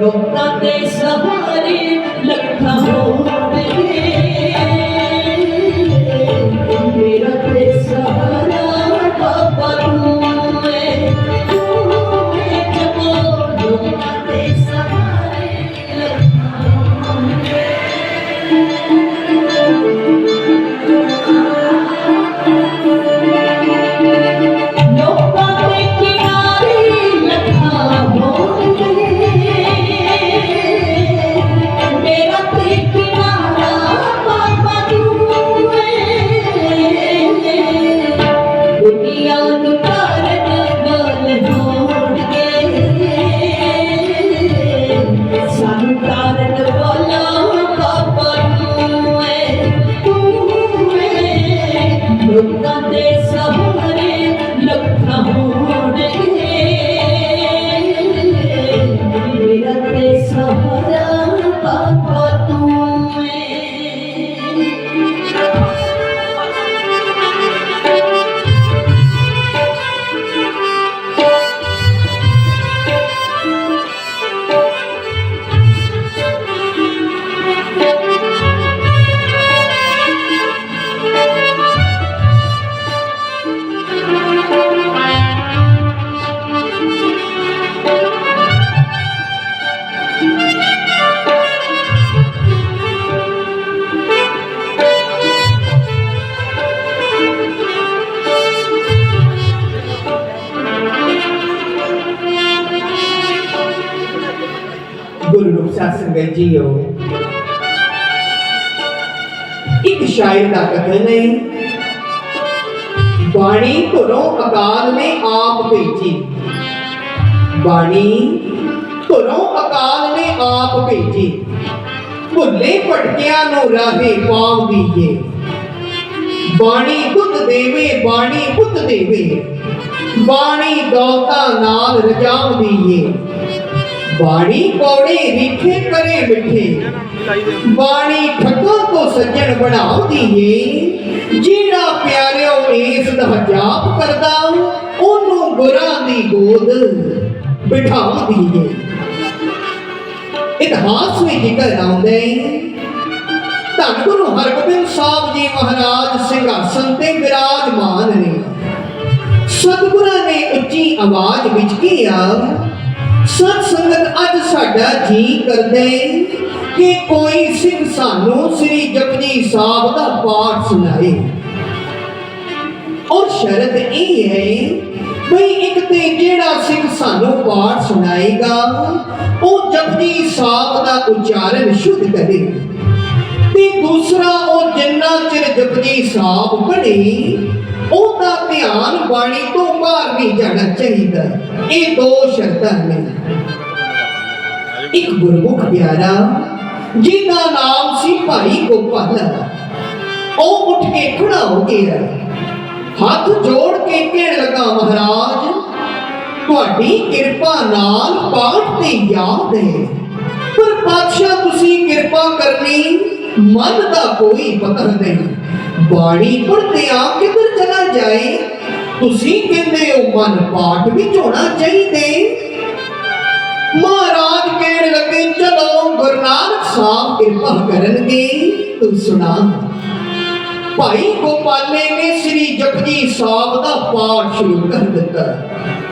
Lontanessa, ਗੁਰੂ ਰੂਪ ਸਾਧ ਸੰਗਤ ਜੀਓ ਇੱਕ ਸ਼ਾਇਰ ਦਾ ਕਥਨ ਹੈ ਬਾਣੀ ਘਰੋਂ ਅਕਾਲ ਨੇ ਆਪ ਭੇਜੀ ਬਾਣੀ ਘਰੋਂ ਅਕਾਲ ਨੇ ਆਪ ਭੇਜੀ ਭੁੱਲੇ ਭਟਕਿਆਂ ਨੂੰ ਰਾਹੇ ਪਾਉਂਦੀ ਏ ਬਾਣੀ ਦੁੱਧ ਦੇਵੇ ਬਾਣੀ ਪੁੱਤ ਦੇਵੇ ਬਾਣੀ ਦੌਲਤਾਂ ਨਾਲ ਰਜਾਉ ਦੀਏ ਬਾਣੀ ਕੌੜੀ ਰਿੱਠੇ ਕਰੇ ਮਿੱਠੇ। ਬਾਣੀ ਠੱਗਾਂ ਤੋਂ ਸੱਜਣ ਬਣਾਉਂਦੀ ਏ। ਜਿਹੜਾ ਪਿਆਰਿਓ ਇਸ ਦਾ ਜਾਪ ਕਰਦਾ, ਉਹਨੂੰ ਗੁਰਾਂ ਦੀ ਗੋਦ ਬਿਠਾਉਂਦੀ ਏ। ਇਤਿਹਾਸ ਵਿੱਚ ਜ਼ਿਕਰ ਆਉਂਦਾ ਏ ਧੰਨ ਗੁਰੂ ਹਰਗੋਬਿੰਦ ਸਾਹਿਬ ਜੀ ਮਹਾਰਾਜ ਸਿੰਘਾਸਨ ਤੇ ਵਿਰਾਜਮਾਨ ਨੇ। ਸਤਿਗੁਰਾਂ ਨੇ ਉੱਚੀ ਆਵਾਜ਼ ਵਿੱਚ ਕਿਹਾ ਸਤ ਸੰਗਤ ਅੱਜ ਸਾਡਾ ਜੀ ਕਰਦੇ ਕਿ ਕੋਈ ਸਿੰਘ ਸਾਨੂੰ ਸ੍ਰੀ ਜਪਜੀ ਸਾਹਿਬ ਦਾ ਪਾਠ ਸੁਣਾਏ। ਔਰ ਸ਼ਰਤ ਇਹ ਹੈ ਬਈ ਇੱਕ ਤੇ ਜਿਹੜਾ ਸਿੰਘ ਸਾਨੂੰ ਪਾਠ ਸੁਣਾਏਗਾ, ਉਹ ਜਪਜੀ ਸਾਹਿਬ ਦਾ ਉਚਾਰਨ ਸ਼ੁੱਧ ਕਰੇ। ਤੇ ਦੂਸਰਾ, ਉਹ ਜਿੰਨਾ ਚਿਰ ਜਪਜੀ ਸਾਹਿਬ ਪੜ੍ਹੇ ਉਹਦਾ ਧਿਆਨ ਬਾਣੀ ਤੋਂ ਜਾਣਾ ਚਾਹੀਦਾ। ਇਹ ਦੋ ਸ਼ਰਤਾਂ ਨੇ। ਇੱਕ ਗੁਰਮੁਖ ਪਿਆਰਾ, ਜਿਹਦਾ ਨਾਮ ਸੀ ਭਾਈ ਗੋਪਾਲ। ਉਹ ਉੱਠ ਕੇ ਖੜਾ ਹੋ ਗਿਆ। ਹੱਥ ਜੋੜ ਕੇ ਕਹਿਣ ਲੱਗਾ, ਮਹਾਰਾਜ, ਤੁਹਾਡੀ ਕਿਰਪਾ ਨਾਲ ਪਾਠ ਤੇ ਯਾਦ ਹੈ। ਪਰ ਪਾਤਸ਼ਾਹ, ਤੁਸੀਂ ਕਿਰਪਾ ਕਰਨੀ ਮਨ ਦਾ ਕੋਈ ਪਤਾ ਨਹੀਂ। ਬਾਣੀ ਪੜ੍ਹਦੇ ਆ ਕਿੱਧਰ ਚਲਾ ਜਾਏ? ਤੁਸੀਂ ਕਹਿੰਦੇ ਮਨ ਪਾਠ ਵਿੱਚ ਹੋਣਾ ਚਾਹੀਦੇ। ਮਹਾਰਾਜ ਕਹਿਣ ਲੱਗੇ ਚਲੋ ਗੁਰੂ ਨਾਨਕ ਸਾਹਿਬ ਕਿਰਪਾ ਕਰਨਗੇ, ਤੂੰ ਸੁਣਾ। ਭਾਈ ਗੋਪਾਲੇ ਨੇ ਸ੍ਰੀ ਜਪਜੀ ਸਾਹਿਬ ਦਾ ਪਾਠ ਸ਼ੁਰੂ ਕਰ ਦਿੱਤਾ।